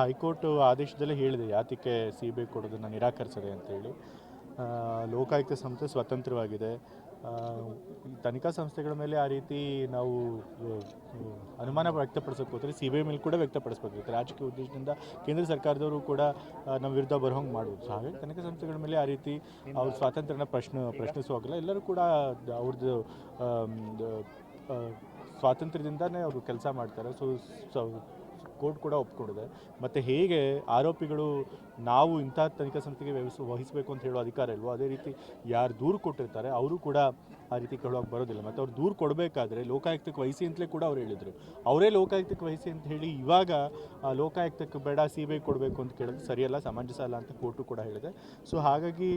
High court ಆದೇಶದಲ್ಲೇ ಹೇಳಿದೆ ಯಾತಿಕೆ ಸಿ ಬಿ ಐ ಕೊಡೋದನ್ನು ನಿರಾಕರಿಸಿದೆ ಅಂತೇಳಿ. ಲೋಕಾಯುಕ್ತ ಸಂಸ್ಥೆ ಸ್ವತಂತ್ರವಾಗಿದೆ. ತನಿಖಾ ಸಂಸ್ಥೆಗಳ ಮೇಲೆ ಆ ರೀತಿ ನಾವು ಅನುಮಾನ ವ್ಯಕ್ತಪಡಿಸೋಕೆ ಹೋದರೆ ಸಿ ಬಿ ಐ ಮೇಲೆ ಕೂಡ ವ್ಯಕ್ತಪಡಿಸಬೇಕಾಗುತ್ತೆ. ರಾಜಕೀಯ ಉದ್ದೇಶದಿಂದ ಕೇಂದ್ರ ಸರ್ಕಾರದವರು ಕೂಡ ನಮ್ಮ ವಿರುದ್ಧ ಬರೋಂಗೆ ಮಾಡ್ಬೋದು. ಸೊ ಹಾಗಾಗಿ ತನಿಖಾ ಸಂಸ್ಥೆಗಳ ಮೇಲೆ ಆ ರೀತಿ ಅವ್ರ ಸ್ವಾತಂತ್ರ್ಯನ ಪ್ರಶ್ನೆ ಪ್ರಶ್ನಿಸುವಾಗಲ್ಲ ಎಲ್ಲರೂ ಕೂಡ ಅವ್ರದ್ದು ಸ್ವಾತಂತ್ರ್ಯದಿಂದಾನೇ ಅವರು ಕೆಲಸ ಮಾಡ್ತಾರೆ. ಸೊ ಕೋರ್ಟ್ ಕೂಡ ಒಪ್ಕೊಂಡಿದೆ. ಮತ್ತು ಹೇಗೆ ಆರೋಪಿಗಳು ನಾವು ಇಂಥ ತನಿಖಾ ಸಂಸ್ಥೆಗೆ ವ್ಯವಸ್ ವಹಿಸಬೇಕು ಅಂತ ಹೇಳೋ ಅಧಿಕಾರ ಇಲ್ವೋ, ಅದೇ ರೀತಿ ಯಾರು ದೂರು ಕೊಟ್ಟಿರ್ತಾರೆ, ಅವರು ಕೂಡ ಆ ರೀತಿ ಕೇಳೋಕೆ ಬರೋದಿಲ್ಲ. ಮತ್ತು ಅವ್ರು ದೂರು ಕೊಡಬೇಕಾದ್ರೆ ಲೋಕಾಯುಕ್ತಕ್ಕೆ ವಹಿಸಿ ಅಂತಲೇ ಕೂಡ ಅವ್ರು ಹೇಳಿದರು. ಅವರೇ ಲೋಕಾಯುಕ್ತಕ್ಕೆ ವಹಿಸಿ ಅಂತ ಹೇಳಿ ಇವಾಗ ಲೋಕಾಯುಕ್ತಕ್ಕೆ ಬೇಡ ಸಿ ಬಿ ಐ ಕೊಡಬೇಕು ಅಂತ ಕೇಳೋದು ಸರಿಯಲ್ಲ, ಸಮಂಜಸ ಅಲ್ಲ ಅಂತ ಕೋರ್ಟು ಕೂಡ ಹೇಳಿದೆ. ಸೊ ಹಾಗಾಗಿ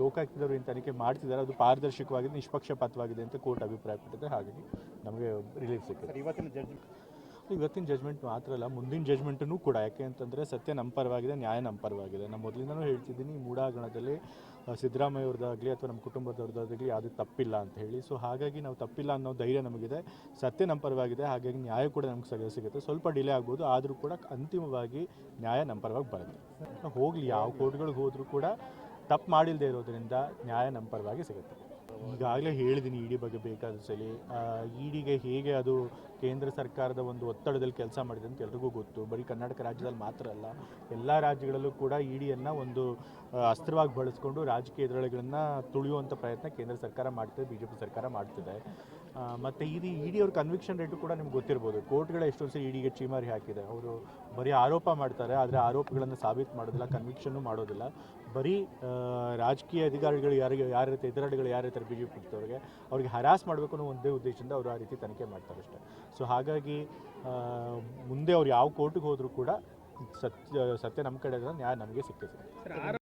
ಲೋಕಾಯುಕ್ತದವರು ಏನು ತನಿಖೆ ಮಾಡ್ತಿದ್ದಾರೆ, ಅದು ಪಾರದರ್ಶಕವಾಗಿದೆ, ನಿಷ್ಪಕ್ಷಪಾತವಾಗಿದೆ ಅಂತ ಕೋರ್ಟ್ ಅಭಿಪ್ರಾಯಪಟ್ಟಿದೆ. ಹಾಗಾಗಿ ನಮಗೆ ರಿಲೀಫ್ ಸಿಕ್ಕಿದೆ. ಇವತ್ತಿನ ಜಡ್ಜ್ ಇವತ್ತಿನ ಜಜ್ಮೆಂಟ್ ಮಾತ್ರ ಅಲ್ಲ, ಮುಂದಿನ ಜಜ್ಮೆಂಟನ್ನು ಕೂಡ. ಯಾಕೆ ಅಂತಂದರೆ ಸತ್ಯ ನಮ್ಮ ಪರವಾಗಿದೆ, ನ್ಯಾಯ ನಮ್ಮ ಪರವಾಗಿದೆ. ನಾನು ಮೊದಲಿಂದನೂ ಹೇಳ್ತಿದ್ದೀನಿ, ಮೂಡಾಗಣದಲ್ಲಿ ಸಿದ್ದರಾಮಯ್ಯ ಅವ್ರದ್ದಾಗಲಿ ಅಥವಾ ನಮ್ಮ ಕುಟುಂಬದವ್ರದ್ದಾಗಲಿ ಯಾವುದು ತಪ್ಪಿಲ್ಲ ಅಂತ ಹೇಳಿ. ಸೊ ಹಾಗಾಗಿ ನಾವು ತಪ್ಪಿಲ್ಲ ಅನ್ನೋ ಧೈರ್ಯ ನಮಗಿದೆ. ಸತ್ಯ ನಮ್ಮ ಪರವಾಗಿದೆ, ಹಾಗಾಗಿ ನ್ಯಾಯ ಕೂಡ ನಮ್ಗೆ ಸಗ ಸಿಗುತ್ತೆ. ಸ್ವಲ್ಪ ಡಿಲೇ ಆಗ್ಬೋದು, ಆದರೂ ಕೂಡ ಅಂತಿಮವಾಗಿ ನ್ಯಾಯ ನಮ್ಮ ಪರವಾಗಿ ಬರುತ್ತೆ. ಹೋಗಲಿ, ಯಾವ ಕೋರ್ಟ್ಗಳಿಗೆ ಹೋದರೂ ಕೂಡ ತಪ್ಪು ಮಾಡಿಲ್ಲದೆ ಇರೋದರಿಂದ ನ್ಯಾಯ ನಮ್ಮ ಸಿಗುತ್ತೆ. ಈಗಾಗಲೇ ಹೇಳಿದ್ದೀನಿ ಇಡಿ ಬಗ್ಗೆ ಬೇಕಾದ ಸಲ. ಇಡಿಗೆ ಹೇಗೆ ಅದು ಕೇಂದ್ರ ಸರ್ಕಾರದ ಒಂದು ಒತ್ತಡದಲ್ಲಿ ಕೆಲಸ ಮಾಡಿದೆ ಅಂತ ಎಲ್ರಿಗೂ ಗೊತ್ತು. ಬರೀ ಕರ್ನಾಟಕ ರಾಜ್ಯದಲ್ಲಿ ಮಾತ್ರ ಅಲ್ಲ, ಎಲ್ಲ ರಾಜ್ಯಗಳಲ್ಲೂ ಕೂಡ ಇಡಿಯನ್ನು ಒಂದು ಅಸ್ತ್ರವಾಗಿ ಬಳಸ್ಕೊಂಡು ರಾಜಕೀಯ ಎದುರುಗಳನ್ನು ತುಳಿಯುವಂಥ ಪ್ರಯತ್ನ ಕೇಂದ್ರ ಸರ್ಕಾರ ಮಾಡ್ತಿದೆ ಬಿ ಜೆ ಪಿ ಸರ್ಕಾರ ಮಾಡ್ತಿದೆ. ಮತ್ತು ಇದು ಇಡಿ ಅವ್ರ ಕನ್ವಿಕ್ಷನ್ ರೇಟು ಕೂಡ ನಿಮ್ಗೆ ಗೊತ್ತಿರ್ಬೋದು. ಕೋರ್ಟ್ಗಳ ಎಷ್ಟೊಂದು ಸರಿ ಇಡಿಗೆ ಚೀಮಾರಿ ಹಾಕಿದೆ. ಅವರು ಬರೀ ಆರೋಪ ಮಾಡ್ತಾರೆ, ಆದರೆ ಆರೋಪಗಳನ್ನು ಸಾಬೀತು ಮಾಡೋದಿಲ್ಲ ಕನ್ವಿಕ್ಷನ್ನು ಮಾಡೋದಿಲ್ಲ. ಬರೀ ರಾಜಕೀಯ ಅಧಿಕಾರಿಗಳು ಯಾರಿಗೆ, ಯಾರ ಎದುರಾಳಿಗಳು ಯಾರು ಇರ್ತಾರೆ ಬಿ ಜೆ ಪಿ ಅವ್ರಿಗೆ ಅವ್ರಿಗೆ ಹರಾಸ್ ಮಾಡಬೇಕು ಅನ್ನೋ ಒಂದೇ ಉದ್ದೇಶದಿಂದ ಅವರು ಆ ರೀತಿ ತನಿಖೆ ಮಾಡ್ತಾರೆ ಅಷ್ಟೇ. ಸೊ ಹಾಗಾಗಿ ಮುಂದೆ ಅವ್ರು ಯಾವ ಕೋರ್ಟಿಗೆ ಹೋದರೂ ಕೂಡ ಸತ್ಯ ಸತ್ಯ ನಮ್ಮ ಕಡೆ ನ್ಯಾಯ ನಮಗೆ ಸಿಗ್ತದೆ.